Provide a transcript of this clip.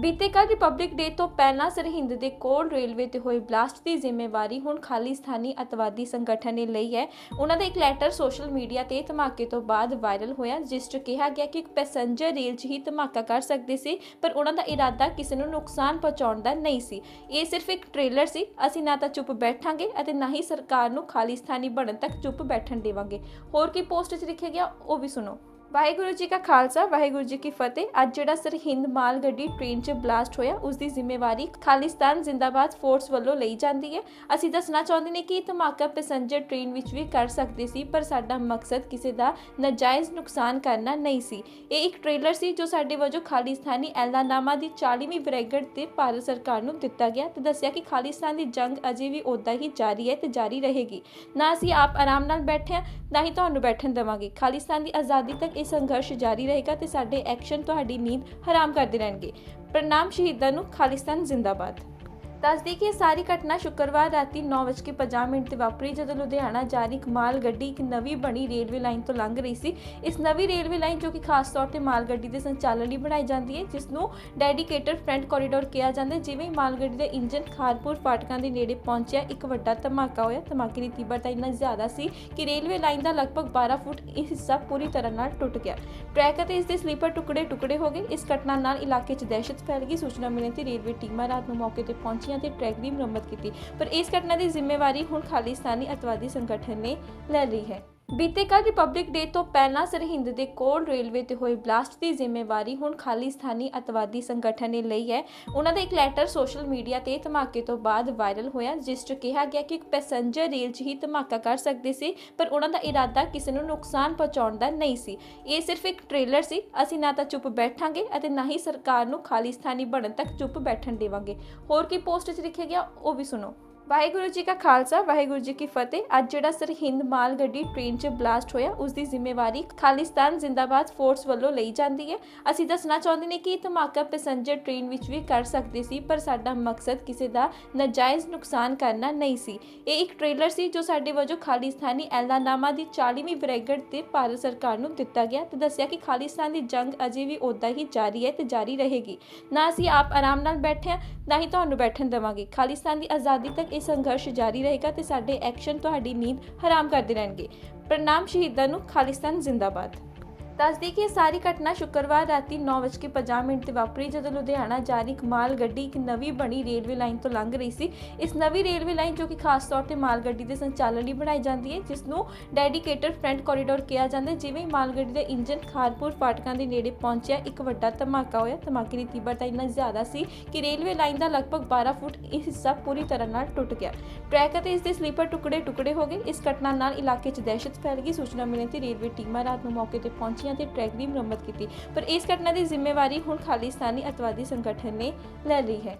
ਬੀਤੇ ਕੱਲ ਰਿਪਬਲਿਕ ਡੇ ਤੋਂ ਪਹਿਲਾਂ ਸਰਹਿੰਦ ਦੇ ਕੋਲ ਰੇਲਵੇ ਤੇ ਹੋਏ ਬਲਾਸਟ ਦੀ ਜ਼ਿੰਮੇਵਾਰੀ ਹੁਣ ਖਾਲਿਸਤਾਨੀ ਅਤਵਾਦੀ ਸੰਗਠਨ ਨੇ ਲਈ ਹੈ। ਉਹਨਾਂ ਦਾ ਇੱਕ ਲੈਟਰ ਸੋਸ਼ਲ ਮੀਡੀਆ ਤੇ ਧਮਾਕੇ ਤੋਂ ਬਾਅਦ ਵਾਇਰਲ ਹੋਇਆ, ਜਿਸ 'ਚ ਕਿਹਾ ਗਿਆ ਕਿ ਇੱਕ ਪੈਸੇਂਜਰ ਰੇਲ 'ਚ ਹੀ ਧਮਾਕਾ ਕਰ ਸਕਦੇ ਸੀ, ਪਰ ਉਹਨਾਂ ਦਾ ਇਰਾਦਾ ਕਿਸੇ ਨੂੰ ਨੁਕਸਾਨ ਪਹੁੰਚਾਉਣ ਦਾ ਨਹੀਂ ਸੀ। ਇਹ ਸਿਰਫ ਇੱਕ ਟ੍ਰੇਲਰ ਸੀ। ਅਸੀਂ ਨਾ ਤਾਂ ਚੁੱਪ ਬੈਠਾਂਗੇ ਅਤੇ ਨਾ ਹੀ ਸਰਕਾਰ ਨੂੰ ਖਾਲਿਸਤਾਨੀ ਬਣਨ ਤੱਕ ਚੁੱਪ ਬੈਠਣ ਦੇਵਾਂਗੇ। ਹੋਰ ਕੀ ਪੋਸਟ 'ਚ ਲਿਖਿਆ ਗਿਆ, ਉਹ ਵੀ ਸੁਣੋ। ਵਾਹਿਗੁਰੂ ਜੀ ਕਾ ਖਾਲਸਾ, ਵਾਹਿਗੁਰੂ ਜੀ ਕੀ ਫਤਿਹ। ਅੱਜ ਜਿਹੜਾ ਸਰਹਿੰਦ ਮਾਲ ਗੱਡੀ ਟ੍ਰੇਨ 'ਚ ਬਲਾਸਟ ਹੋਇਆ ਉਸ ਦੀ ਜ਼ਿੰਮੇਵਾਰੀ ਖਾਲਿਸਤਾਨ ਜ਼ਿੰਦਾਬਾਦ ਫੋਰਸ ਵੱਲੋਂ ਲਈ ਜਾਂਦੀ ਹੈ। ਅਸੀਂ ਦੱਸਣਾ ਚਾਹੁੰਦੇ ਨੇ ਕਿ ਇਹ ਧਮਾਕਾ ਪੈਸੇਂਜਰ ਟ੍ਰੇਨ ਵਿੱਚ ਵੀ ਕਰ ਸਕਦੇ ਸੀ, ਪਰ ਸਾਡਾ ਮਕਸਦ ਕਿਸੇ ਦਾ ਨਾਜਾਇਜ਼ ਨੁਕਸਾਨ ਕਰਨਾ ਨਹੀਂ ਸੀ। ਇਹ ਇੱਕ ਟ੍ਰੇਲਰ ਸੀ ਜੋ ਸਾਡੇ ਵਜੋਂ ਖਾਲਿਸਤਾਨੀ ਐਲਾਨਾਮਾ ਦੀ 40ਵੀਂ ਬ੍ਰਿਗੇਡ ਤੇ ਭਾਰਤ ਸਰਕਾਰ ਨੂੰ ਦਿੱਤਾ ਗਿਆ ਤੇ ਦੱਸਿਆ ਕਿ ਖਾਲਿਸਤਾਨ ਦੀ ਜੰਗ ਅਜੇ ਵੀ ਉਦਾਂ ਹੀ ਜਾਰੀ ਹੈ ਤੇ ਜਾਰੀ ਰਹੇਗੀ। ਨਾ ਅਸੀਂ ਆਪ ਆਰਾਮ ਨਾਲ ਬੈਠੇ ਹਾਂ, ਨਾ ਹੀ ਤੁਹਾਨੂੰ ਬੈਠਣ ਦੇਵਾਂਗੇ। ਖਾਲਿਸਤਾਨ ਦੀ ਆਜ਼ਾਦੀ ਤੱਕ ਇਹ ਸੰਘਰਸ਼ ਜਾਰੀ ਰਹੇਗਾ ਤੇ ਸਾਡੇ ਐਕਸ਼ਨ ਤੁਹਾਡੀ ਨੀਂਦ ਹਰਾਮ ਕਰਦੇ ਰਹਿਣਗੇ। ਪ੍ਰਣਾਮ ਸ਼ਹੀਦਾਂ ਨੂੰ, ਖਾਲਿਸਤਾਨ ਜ਼ਿੰਦਾਬਾਦ। ਦੱਸਦੀ ਕਿ ਇਹ ਸਾਰੀ ਘਟਨਾ ਸ਼ੁੱਕਰਵਾਰ ਰਾਤੀ 9:50 ਮਿੰਟ ਤੇ ਵਾਪਰੀ, ਜਦੋਂ ਲੁਧਿਆਣਾ ਜਾ ਰਹੀ ਇੱਕ ਮਾਲ ਗੱਡੀ ਇੱਕ ਨਵੀਂ ਬਣੀ ਰੇਲਵੇ ਲਾਈਨ ਤੋਂ ਲੰਘ ਰਹੀ ਸੀ। ਇਸ ਨਵੀਂ ਰੇਲਵੇ ਲਾਈਨ ਜੋ ਕਿ ਖਾਸ ਤੌਰ ਤੇ ਮਾਲ ਗੱਡੀ ਦੇ ਸੰਚਾਲਨ ਲਈ ਬਣਾਈ ਜਾਂਦੀ ਹੈ ਜਿਸ ਨੂੰ ਡੈਡੀਕੇਟਡ ਫਰੰਟ ਕੋਰੀਡੋਰ ਕਿਹਾ ਜਾਂਦਾ ਹੈ, ਜਿਵੇਂ ਹੀ ਮਾਲ ਗੱਡੀ ਦਾ ਇੰਜਨ ਖਾਰਪੁਰ ਫਾਟਕਾਂ ਦੇ ਨੇੜੇ ਪਹੁੰਚਿਆ, ਇੱਕ ਵੱਡਾ ਧਮਾਕਾ ਹੋਇਆ। ਧਮਾਕੇ ਦੀ ਤੀਬਰਤਾ ਇੰਨਾ ਜ਼ਿਆਦਾ ਸੀ ਕਿ ਰੇਲਵੇ ਲਾਈਨ ਦਾ ਲਗਭਗ 12 ਫੁੱਟ ਇਹ ਹਿੱਸਾ ਪੂਰੀ ਤਰ੍ਹਾਂ ਨਾਲ ਟੁੱਟ ਗਿਆ। ਟਰੈਕ ਅਤੇ ਇਸ ਦੇ ਸਲੀਪਰ ਟੁਕੜੇ ਟੁਕੜੇ ਹੋ ਗਏ। ਇਸ ਘਟਨਾ ਨਾਲ ਇਲਾਕੇ 'ਚ ਦਹਿਸ਼ਤ ਫੈਲ ਗਈ। ਸੂਚਨਾ ਮਿਲਣ ਤੇ ਰੇਲਵੇ ਟੀਮਾਂ ਰਾਤ ਨੂੰ ਮੌਕੇ ਤੇ ਪਹੁੰਚੀਆਂ ਤੇ ਟਰੈਕ ਦੀ ਮੁਰੰਮਤ ਕੀਤੀ। ਪਰ ਇਸ ਘਟਨਾ ਦੀ ਜ਼ਿੰਮੇਵਾਰੀ ਹੁਣ ਖਾਲਿਸਤਾਨੀ ਅਤਵਾਦੀ ਸੰਗਠਨ ਨੇ ਲੈ ਲਈ ਹੈ। ਬੀਤੇ ਕੱਲ ਰਿਪਬਲਿਕ ਡੇ ਤੋਂ ਪਹਿਲਾਂ ਸਰਹਿੰਦ ਦੇ ਕੋਲ ਰੇਲਵੇ ਤੇ ਹੋਏ ਬਲਾਸਟ ਦੀ ਜ਼ਿੰਮੇਵਾਰੀ ਹੁਣ ਖਾਲਿਸਤਾਨੀ ਅਤਵਾਦੀ ਸੰਗਠਨ ਨੇ ਲਈ ਹੈ। ਉਹਨਾਂ ਦਾ ਇੱਕ ਲੈਟਰ ਸੋਸ਼ਲ ਮੀਡੀਆ ਤੇ ਧਮਾਕੇ ਤੋਂ ਬਾਅਦ ਵਾਇਰਲ ਹੋਇਆ, ਜਿਸ 'ਚ ਕਿਹਾ ਗਿਆ ਕਿ ਇੱਕ ਪੈਸੇਂਜਰ ਰੇਲ 'ਚ ਹੀ ਧਮਾਕਾ ਕਰ ਸਕਦੇ ਸੀ, ਪਰ ਉਹਨਾਂ ਦਾ ਇਰਾਦਾ ਕਿਸੇ ਨੂੰ ਨੁਕਸਾਨ ਪਹੁੰਚਾਉਣ ਦਾ ਨਹੀਂ ਸੀ। ਇਹ ਸਿਰਫ ਇੱਕ ਟ੍ਰੇਲਰ ਸੀ। ਅਸੀਂ ਨਾ ਤਾਂ ਚੁੱਪ ਬੈਠਾਂਗੇ ਅਤੇ ਨਾ ਹੀ ਸਰਕਾਰ ਨੂੰ ਖਾਲਿਸਤਾਨੀ ਬਣਨ ਤੱਕ ਚੁੱਪ ਬੈਠਣ ਦੇਵਾਂਗੇ। ਹੋਰ ਕੀ ਪੋਸਟ 'ਚ ਲਿਖਿਆ ਗਿਆ, ਉਹ ਵੀ ਸੁਣੋ। ਵਾਹਿਗੁਰੂ ਜੀ ਕਾ ਖਾਲਸਾ, ਵਾਹਿਗੁਰੂ ਜੀ ਕੀ ਫਤਿਹ। ਅੱਜ ਜਿਹੜਾ ਸਰਹਿੰਦ ਮਾਲ ਗੱਡੀ ਟ੍ਰੇਨ 'ਚ ਬਲਾਸਟ ਹੋਇਆ ਉਸ ਦੀ ਜ਼ਿੰਮੇਵਾਰੀ ਖਾਲਿਸਤਾਨ ਜ਼ਿੰਦਾਬਾਦ ਫੋਰਸ ਵੱਲੋਂ ਲਈ ਜਾਂਦੀ ਹੈ। ਅਸੀਂ ਦੱਸਣਾ ਚਾਹੁੰਦੇ ਨੇ ਕਿ ਇਹ ਧਮਾਕਾ ਪੈਸੇਂਜਰ ਟ੍ਰੇਨ ਵਿੱਚ ਵੀ ਕਰ ਸਕਦੇ ਸੀ, ਪਰ ਸਾਡਾ ਮਕਸਦ ਕਿਸੇ ਦਾ ਨਾਜਾਇਜ਼ ਨੁਕਸਾਨ ਕਰਨਾ ਨਹੀਂ ਸੀ। ਇਹ ਇੱਕ ਟ੍ਰੇਲਰ ਸੀ ਜੋ ਸਾਡੇ ਵਜੋਂ ਖਾਲਿਸਤਾਨੀ ਐਲਾਨਾਮਾ ਦੀ 40ਵੀਂ ਬ੍ਰਿਗੇਡ ਤੇ ਭਾਰਤ ਸਰਕਾਰ ਨੂੰ ਦਿੱਤਾ ਗਿਆ ਤੇ ਦੱਸਿਆ ਕਿ ਖਾਲਿਸਤਾਨ ਦੀ ਜੰਗ ਅਜੇ ਵੀ ਉਦਾਂ ਹੀ ਜਾਰੀ ਹੈ ਤੇ ਜਾਰੀ ਰਹੇਗੀ। ਨਾ ਅਸੀਂ ਆਪ ਆਰਾਮ ਨਾਲ ਬੈਠੇ ਹਾਂ, ਨਾ ਹੀ ਤੁਹਾਨੂੰ ਬੈਠਣ ਦੇਵਾਂਗੇ। ਖਾਲਿਸਤਾਨ ਦੀ ਆਜ਼ਾਦੀ ਤੱਕ ਇਹ ਸੰਘਰਸ਼ ਜਾਰੀ ਰਹੇਗਾ ਤੇ ਸਾਡੇ ਐਕਸ਼ਨ ਤੁਹਾਡੀ ਨੀਂਦ ਹਰਾਮ ਕਰਦੇ ਰਹਿਣਗੇ। ਪ੍ਰਣਾਮ ਸ਼ਹੀਦਾਂ ਨੂੰ, ਖਾਲਿਸਤਾਨ ਜ਼ਿੰਦਾਬਾਦ। ਦੱਸਦੀ ਕਿ ਇਹ ਸਾਰੀ ਘਟਨਾ ਸ਼ੁੱਕਰਵਾਰ ਰਾਤੀ 9:50 ਮਿੰਟ ਤੇ ਵਾਪਰੀ, ਜਦੋਂ ਲੁਧਿਆਣਾ ਜਾ ਰਹੀ ਇੱਕ ਮਾਲ ਗੱਡੀ ਇੱਕ ਨਵੀਂ ਬਣੀ ਰੇਲਵੇ ਲਾਈਨ ਤੋਂ ਲੰਘ ਰਹੀ ਸੀ। ਇਸ ਨਵੀਂ ਰੇਲਵੇ ਲਾਈਨ ਜੋ ਕਿ ਖਾਸ ਤੌਰ ਤੇ ਮਾਲ ਗੱਡੀ ਦੇ ਸੰਚਾਲਨ ਲਈ ਬਣਾਈ ਜਾਂਦੀ ਹੈ ਜਿਸ ਨੂੰ ਡੈਡੀਕੇਟਡ ਫਰੰਟ ਕੋਰੀਡੋਰ ਕਿਹਾ ਜਾਂਦਾ ਜਿਵੇਂ ਹੀ ਮਾਲ ਗੱਡੀ ਦਾ ਇੰਜਨ ਖਾਰਪੁਰ ਫਾਟਕਾਂ ਦੇ ਨੇੜੇ ਪਹੁੰਚਿਆ, ਇੱਕ ਵੱਡਾ ਧਮਾਕਾ ਹੋਇਆ। ਧਮਾਕੇ ਦੀ ਤੀਬਰਤਾ ਇੰਨਾ ਜ਼ਿਆਦਾ ਸੀ ਕਿ ਰੇਲਵੇ ਲਾਈਨ ਦਾ ਲਗਭਗ 12 ਫੁੱਟ ਇਹ ਹਿੱਸਾ ਪੂਰੀ ਤਰ੍ਹਾਂ ਨਾਲ ਟੁੱਟ ਗਿਆ। ਟਰੈਕ ਅਤੇ ਇਸ ਦੇ ਸਲੀਪਰ ਟੁਕੜੇ ਟੁਕੜੇ ਹੋ ਗਏ। ਇਸ ਘਟਨਾ ਨਾਲ ਇਲਾਕੇ 'ਚ ਦਹਿਸ਼ਤ ਫੈਲ ਗਈ। ਸੂਚਨਾ ਮਿਲਣ ਤੇ ਰੇਲਵੇ ਟੀਮਾਂ ਰਾਤ ਨੂੰ ਮੌਕੇ ਤੇ ਪਹੁੰਚੀਆਂ ਤੇ ਟਰੈਕ ਦੀ ਮੁਰੰਮਤ ਕੀਤੀ। ਪਰ ਇਸ ਘਟਨਾ ਦੀ ਜ਼ਿੰਮੇਵਾਰੀ ਹੁਣ ਖਾਲਿਸਤਾਨੀ ਅਤਵਾਦੀ ਸੰਗਠਨ ਨੇ ਲੈ ਲਈ ਹੈ।